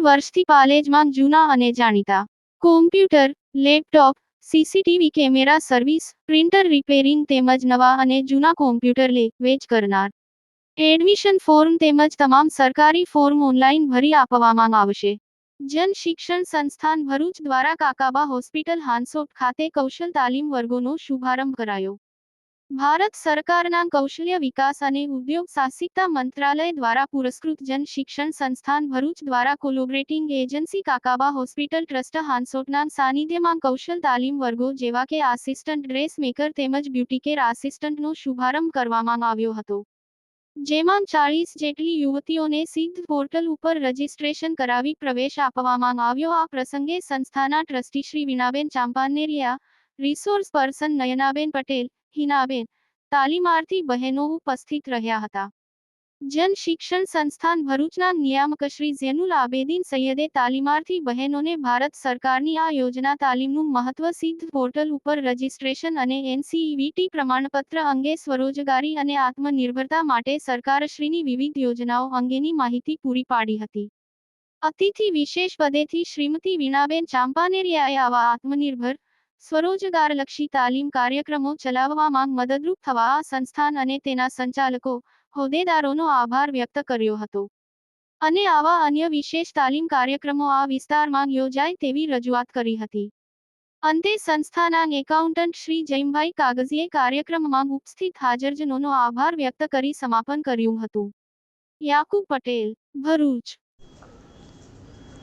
વર્ષથી પાલેજમાં જૂના અને જાણીતા. Computer, laptop, CCTV camera service, printer repairing તેમજ નવા અને જૂના કોમ્પ્યુટર લે, વેચ કરનાર. એડમિશન ફોર્મ તેમજ તમામ સરકારી ફોર્મ ઓનલાઈન ભરી આપવામાં આવશે. જન શિક્ષણ સંસ્થાન ભરૂચ દ્વારા કાકાબા હોસ્પિટલ હાંસોટ ખાતે કૌશલ તાલીમ વર્ગોનો શુભારંભ કરાયો. ભારત સરકારના કૌશલ્ય વિકાસ અને ઉદ્યોગ સાહસિકતા મંત્રાલય દ્વારા પુરસ્કૃત જન શિક્ષણ સંસ્થાન ભરૂચ દ્વારા collaborating agency Kakaba hospital trust હાંસોટના સાનિધ્યમાં કૌશલ તાલીમ વર્ગો જેવા કે આસિસ્ટન્ટ ડ્રેસ તેમજ બ્યુટીકેર આસિસ્ટન્ટનો શુભારંભ કરવામાં આવ્યો હતો. જેમાં ચાળીસ જેટલી યુવતીઓને સિદ્ધ પોર્ટલ ઉપર રજીસ્ટ્રેશન કરાવી પ્રવેશ આપવામાં આવ્યો. આ પ્રસંગે સંસ્થાના trustee Shri Vinaben Champaneria, resource person Nayanaben Patel Hinaben, તાલીમાર્થી બહેનો ઉપસ્થિત રહ્યા હતા. જન શિક્ષણ સંસ્થાન ભરૂચના નિયામક શ્રી ઝેનુલ આબેદીન સૈયદે તાલીમાર્થી બહેનોને ભારત સરકારની આ યોજના તાલીમનું મહત્વ સિદ્ધ પોર્ટલ ઉપર રજીસ્ટ્રેશન અને એનસીઈવીટી પ્રમાણપત્ર અંગે સ્વરોજગારી અને આત્મનિર્ભરતા માટે સરકારશ્રીની વિવિધ યોજનાઓ અંગેની માહિતી પૂરી પાડી હતી. અતિથિ વિશેષ પદેથી શ્રીમતી વીણાબેન ચાંપાનેરિયાએ આવા આત્મનિર્ભર સ્વરોજગારલક્ષી તાલીમ કાર્યક્રમો ચલાવવામાં મદદરૂપ થવા આ સંસ્થાન અને તેના સંચાલકો, હોદ્દેદારોનો આભાર વ્યક્ત કર્યો હતો. અને આવા અન્ય વિશેષ તાલીમ કાર્યક્રમો આ વિસ્તારમાં યોજાય તેવી રજૂઆત કરી હતી. અંતે સંસ્થાના એકાઉન્ટન્ટ શ્રી જૈમભાઈ કાગઝીએ કાર્યક્રમમાં ઉપસ્થિત હાજરજનોનો આભાર વ્યક્ત કરી સમાપન કર્યું હતું. યાકુબ પટેલ, ભરૂચ.